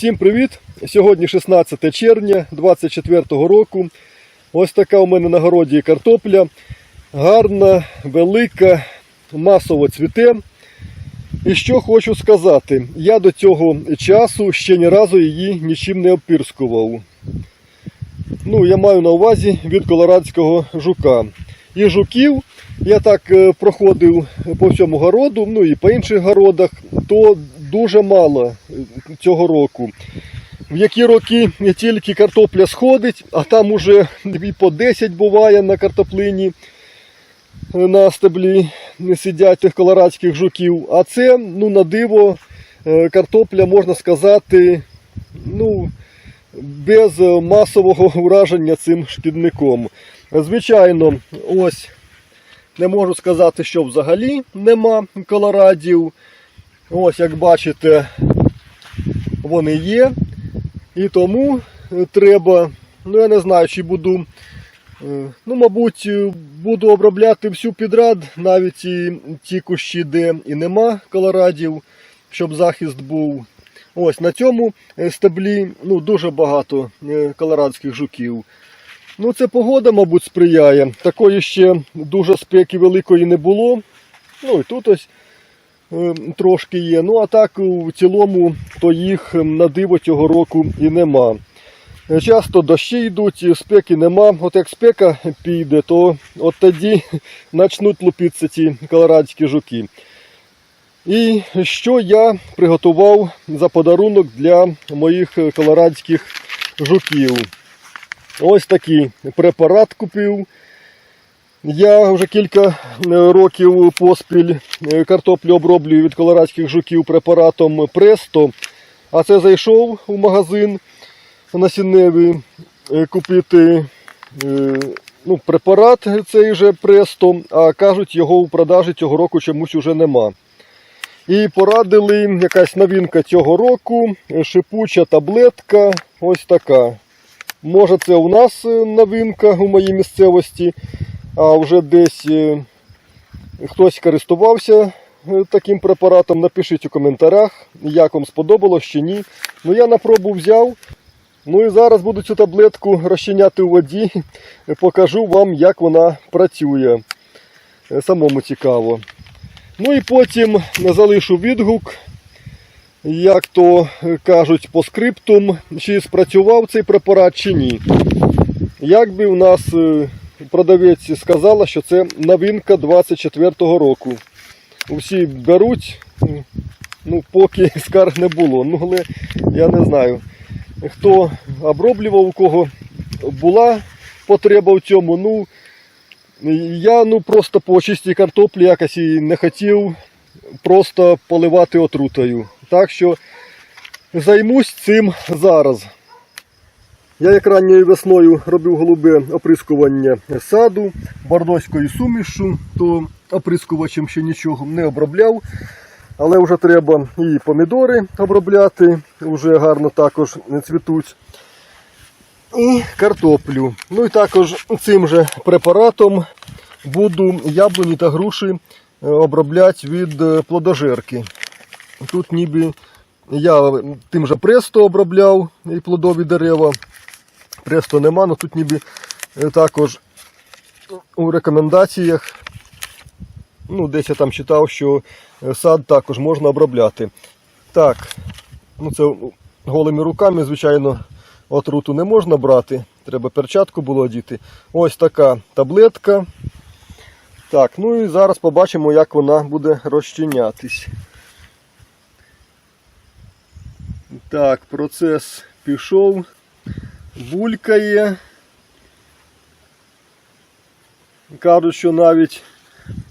Всім привіт! Сьогодні 16 червня 24 року. Ось така у мене на городі картопля. Гарна, велика, масово цвіте. І що хочу сказати, я до цього часу ще ні разу її нічим не опірскував. Ну, я маю на увазі від колорадського жука. І жуків я так е, проходив по всьому городу, ну і по інших городах, то дуже мало е, цього року. В які роки тільки картопля сходить, а там уже і по 10 буває на картоплині е, на стеблі сидять тих колорадських жуків. А це, ну, на диво, е, картопля, можна сказати, ну, без масового ураження цим шкідником. Звичайно, ось не можу сказати, що взагалі нема колорадів. Ось, як бачите, вони є. І тому е, треба, ну я не знаю, чи буду, е, ну, мабуть, е, буду обробляти всю підряд, навіть і ті кущі, де і нема колорадів, щоб захист був. Ось на цьому стеблі ну, дуже багато колорадських жуків. Ну, це погода, мабуть, сприяє. Такої ще дуже спеки великої не було. Ну і тут ось трошки є. Ну а так в цілому то їх е, на диво цього року і нема. Е, Часто дощі йдуть, спеки нема. От як спека піде, то от тоді почнуть лупитися ці колорадські жуки. І що я приготував за подарунок для моїх колорадських жуків. Ось такий препарат купив. Я вже кілька е, років поспіль е, картоплю оброблюю від колорадських жуків препаратом Престо. А це зайшов у магазин насінневий е, купити ну, препарат цей же Престо, а кажуть, його у продажі цього року чомусь уже нема. І порадили якась новинка цього року, шипуча таблетка, ось така. Може це у нас новинка у моїй місцевості, а вже десь е, хтось користувався е, таким препаратом. Напишіть у коментарях, як вам сподобалось чи ні. Ну я на пробу взяв. Ну і зараз буду цю таблетку розчиняти у воді. Покажу вам, як вона працює. Е, Самому цікаво. Ну і потім залишу відгук, як то кажуть по скриптум, чи спрацював цей препарат чи ні. Як би у нас продавець сказала, що це новинка 24-го року. Усі беруть, ну поки скарг не було. Ну, але я не знаю, хто оброблював, у кого була потреба в цьому. Ну, я ну просто по чистій картоплі якось і не хотів просто поливати отрутою. Так що займусь цим зараз. Я як ранньою весною робив голубе оприскування саду бордоською сумішю, то оприскувачем ще нічого не обробляв. Але вже треба і помідори обробляти, вже гарно також цвітуть. І картоплю. Ну і також цим же препаратом буду яблуні та груші е, обробляти від е, плодожерки. Тут ніби я тим же престо обробляв і плодові дерева. Престо нема, але тут ніби е, також у рекомендаціях, ну, десь я там читав, що е, сад також можна обробляти. Так, ну це голими руками, звичайно, отруту не можна брати. Треба перчатку було одіти. Ось така таблетка. Так, ну і зараз побачимо, як вона буде розчинятись. Так, процес пішов, булькає. Кажуть, що навіть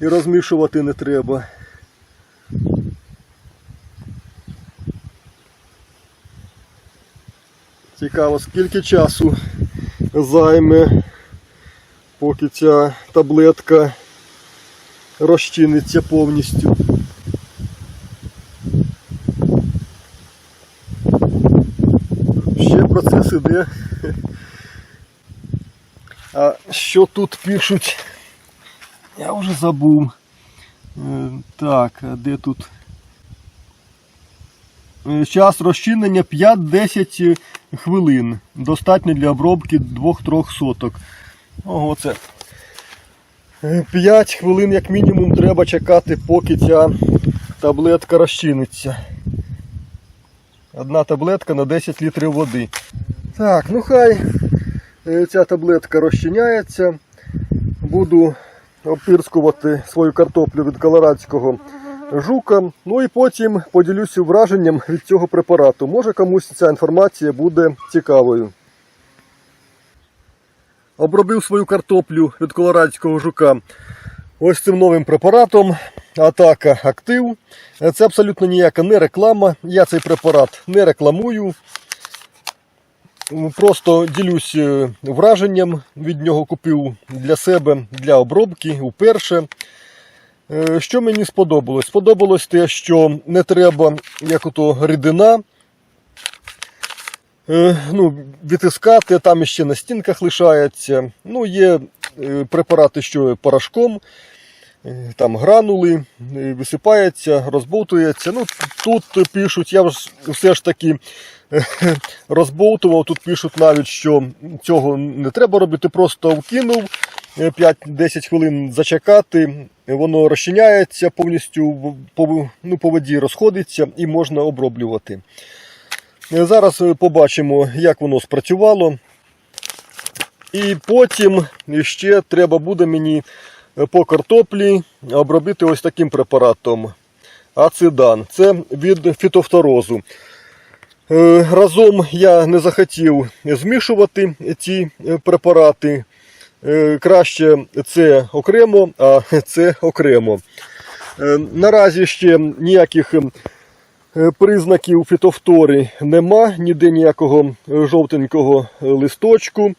і розмішувати не треба. Цікаво, скільки часу займе, поки ця таблетка розчиниться повністю. Ще процес іде. А що тут пишуть? Я вже забув. Е, Так, а де тут е, час розчинення 5-10 хвилин. Достатньо для обробки 2-3 соток. Ого, це 5 хвилин як мінімум треба чекати, поки ця таблетка розчиниться. Одна таблетка на 10 літрів води. Так, ну хай е, ця таблетка розчиняється. Буду опірскувати свою картоплю від колорадського жука. Ну і потім поділюся враженням від цього препарату. Може комусь ця інформація буде цікавою. Обробив свою картоплю від колорадського жука ось цим новим препаратом. Атака актив. Це абсолютно ніяка не реклама. Я цей препарат не рекламую. Просто ділюсь е, враженням від нього купив для себе для обробки вперше. Е, Що мені сподобалось? Сподобалось те, що не треба як ото рідина е, ну, відтискати, там ще на стінках лишається. Ну, є препарати, що порошком, там гранули, е, висипається, розбовтується. Ну, тут пишуть, я все ж таки е, розбовтував, тут пишуть навіть, що цього не треба робити, просто вкинув. е, 5-10 хвилин зачекати, воно розчиняється повністю по, ну, по воді розходиться і можна оброблювати. Е, Зараз е, побачимо, як воно спрацювало. І потім ще треба буде мені е, по картоплі обробити ось таким препаратом. Ацидан. Це від фітофторозу. Е, Разом я не захотів змішувати ці препарати. Е, Краще це окремо, а це окремо. Е, Наразі ще ніяких признаків фітофтори нема, ніде ніякого жовтенького листочку,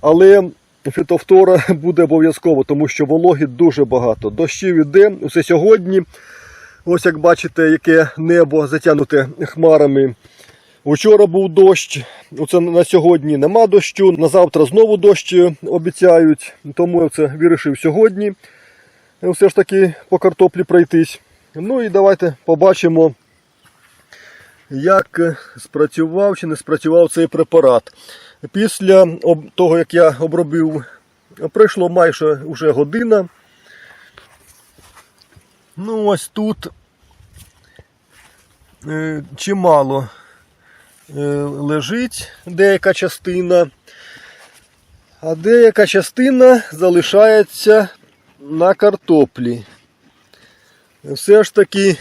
але фітофтора буде обов'язково, тому що вологи дуже багато. Дощів іде, усе сьогодні. Ось як бачите, яке небо затягнуте хмарами. Вчора був дощ, оце на сьогодні нема дощу. На завтра знову дощ обіцяють, тому я це вирішив сьогодні. е, Все ж таки по картоплі пройтись. Ну і давайте побачимо, як е, спрацював чи не спрацював цей препарат. Після того, як я обробив, пройшло майже вже година. Ну, ось тут е, чимало е, лежить деяка частина, а деяка частина залишається на картоплі. Все ж таки,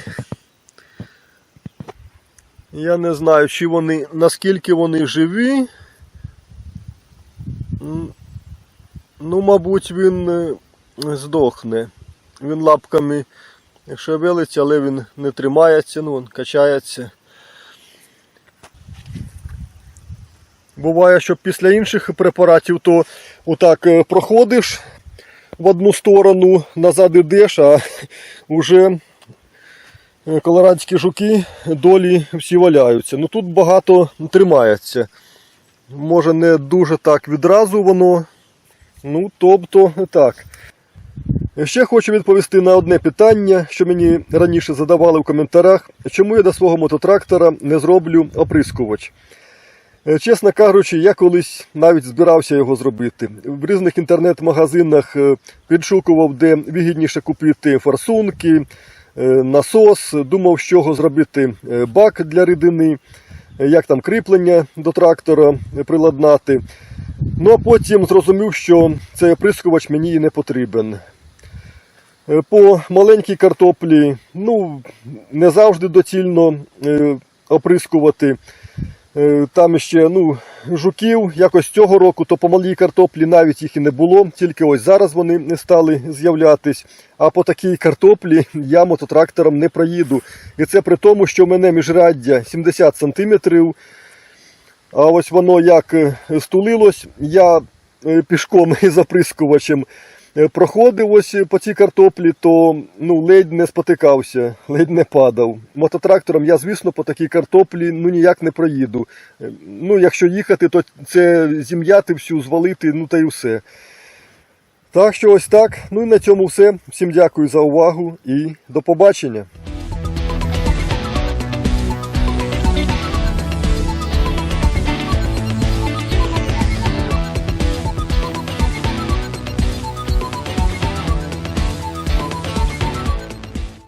я не знаю, чи вони, наскільки вони живі. Ну, мабуть, він е, здохне. Він лапками шевелиться, але він не тримається, ну, він качається. Буває, що після інших препаратів то отак е, проходиш в одну сторону, назад ідеш, а вже е, колорадські жуки долі всі валяються. Ну тут багато тримається. Може не дуже так відразу воно. Ну, тобто так. Ще хочу відповісти на одне питання, що мені раніше задавали в коментарях, чому я до свого мототрактора не зроблю оприскувач. Е, Чесно кажучи, я колись навіть збирався його зробити. В різних інтернет-магазинах е, підшукував, де вигідніше купити форсунки, е, насос, думав, з чого зробити бак для рідини, як там кріплення до трактора приладнати. Ну а потім зрозумів, що цей оприскувач мені не потрібен. Е, По маленькій картоплі ну, не завжди доцільно е, оприскувати. Е, Там ще ну, жуків якось цього року, то по малій картоплі навіть їх і не було, тільки ось зараз вони стали з'являтись. А по такій картоплі я мототрактором не проїду. І це при тому, що в мене міжряддя 70 см. А ось воно як е, стулилось, я е, пішком із оприскувачем е, проходив ось по цій картоплі, то ну, ледь не спотикався, ледь не падав. Мототрактором я, звісно, по такій картоплі ну, ніяк не проїду. Е, Ну, якщо їхати, то це зім'яти всю, звалити, ну та й все. Так що ось так. Ну і на цьому все. Всім дякую за увагу і до побачення.